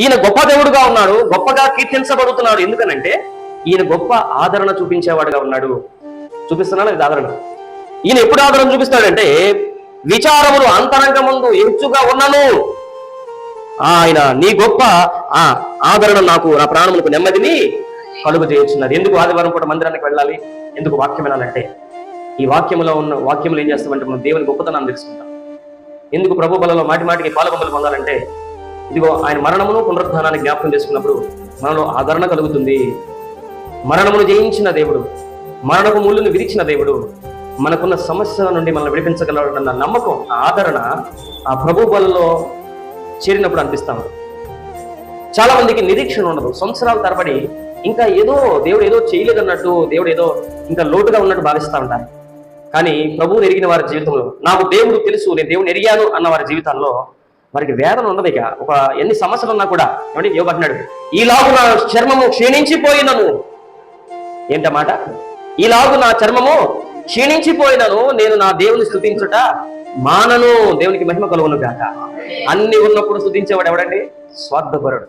ఈయన గొప్ప దేవుడుగా ఉన్నాడు గొప్పగా కీర్తించబడుతున్నాడు. ఎందుకనంటే ఈయన గొప్ప ఆదరణ చూపించేవాడుగా ఉన్నాడు. చూపిస్తున్నాడు ఇది ఆదరణ? ఈయన ఎప్పుడు ఆదరణ చూపిస్తాడంటే విచారములు అంతరంగ ముందు హెచ్చుగా ఉన్నను. ఆయన నీ గొప్ప ఆ ఆదరణ నాకు నా ప్రాణములకు నెమ్మదిని కలుగు చేయొచ్చున్నారు ఎందుకు ఆదివారం పూట మందిరానికి వెళ్ళాలి? ఎందుకు వాక్యం వినాలంటే? ఈ వాక్యంలో ఉన్న వాక్యములు ఏం చేస్తామంటే మనం దేవుని గొప్పతనాన్ని తెలుసుకుంటాం. ఎందుకు ప్రభు బలలో మాటి మాటికి పాలకొమ్మలు పొందాలంటే ఇదిగో ఆయన మరణమును పునరుద్ధానాన్ని జ్ఞాపకం చేసుకున్నప్పుడు మనలో ఆదరణ కలుగుతుంది. మరణమును జయించిన దేవుడు మరణపు ముళ్ళును విరిచిన దేవుడు మనకున్న సమస్యల నుండి మనల్ని విడిపించగలడన్న నమ్మకం ఆ ఆదరణ ఆ ప్రభు బలలో చేరినప్పుడు అనిపిస్తాము చాలా మందికి నిరీక్షణ ఉండదు. సంవత్సరాల తరబడి ఇంకా ఏదో దేవుడు ఏదో చేయలేదన్నట్టు దేవుడు ఏదో ఇంకా లోటుగా ఉన్నట్టు భావిస్తూ ఉంటారు. కానీ ప్రభువుని ఎరిగిన వారి జీవితంలో నాకు దేవుడు తెలుసు నేను దేవుని ఎరిగాను అన్న వారి జీవితాల్లో వారికి వేదన ఉన్నది ఇక. ఒక ఎన్ని సమస్యలు ఉన్నా కూడా ఏమంటే యోగ అంటున్నాడు ఈలాగు నా చర్మము క్షీణించిపోయినను. ఏంటమాట ఈలాగు నా చర్మము క్షీణించిపోయినను నేను నా దేవుని స్థుతించుట మానను. దేవునికి మహిమ కలుగును గాక. అన్ని ఉన్నప్పుడు స్థుతించేవాడు ఎవడండి? స్వార్థపరుడు.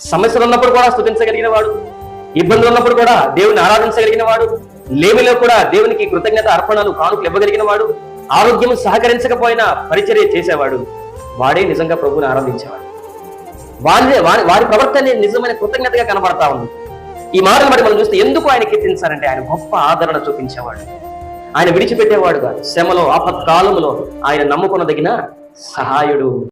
సమస్యలు ఉన్నప్పుడు కూడా స్థుతించగలిగిన వాడు ఇబ్బందులు ఉన్నప్పుడు కూడా దేవుని ఆరాధించగలిగిన వాడు లేమిలో కూడా దేవునికి కృతజ్ఞత అర్పణలు కానుకలు ఇవ్వగలిగిన వాడు ఆరోగ్యం సహకరించకపోయినా పరిచర్య చేసేవాడు. వాడే నిజంగా ప్రభుని ఆరాధించేవాడు. వారి వారి వారి ప్రవర్తన నిజమైన కృతజ్ఞతగా కనబడతా ఉంది. ఈ మాటలు బట్టి మనం చూస్తే ఎందుకు ఆయన కీర్తించారంటే ఆయన గొప్ప ఆదరణ చూపించేవాడు. ఆయన విడిచిపెట్టేవాడు కాదు. శ్రమలో ఆపత్కాలములో ఆయన నమ్ముకొనదగిన సహాయుడు.